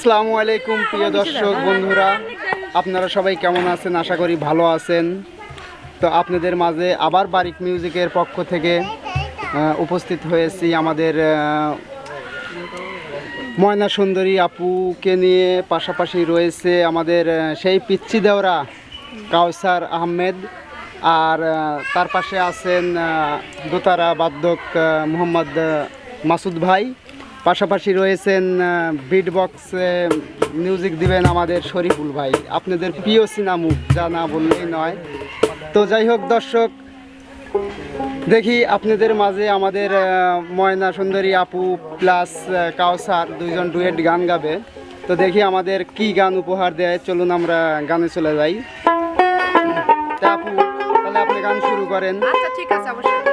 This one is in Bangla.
আসসালামু আলাইকুম প্রিয় দর্শক বন্ধুরা। আপনারা সবাই কেমন আছেন? আশা করি ভালো আছেন। তো আপনাদের মাঝে আবার বারিক মিউজিকের পক্ষ থেকে উপস্থিত হয়েছি আমাদের ময়না সুন্দরী আপুকে নিয়ে। পাশাপাশি রয়েছে আমাদের সেই পিচ্ছি দেওরা কাউসার আহমেদ। আর তার পাশে আছেন দোতারা বাদ্যক মোহাম্মদ মাসুদ ভাই। পাশাপাশি রয়েছেন বিট বক্সে মিউজিক দিবেন আমাদের শরীফুল ভাই। আপনাদের প্রিয় সিনামুখ যা না বললেই নয়। তো যাই হোক দর্শক, দেখি আপনাদের মাঝে আমাদের ময়না সুন্দরী আপু প্লাস কাউসার দুইজন ডুয়েট গান গাবে। তো দেখি আমাদের কি গান উপহার দেয়। চলুন আমরা গানে চলে যাই। আপু, তাহলে আপনি গান শুরু করেন। আচ্ছা ঠিক আছে, অবশ্যই।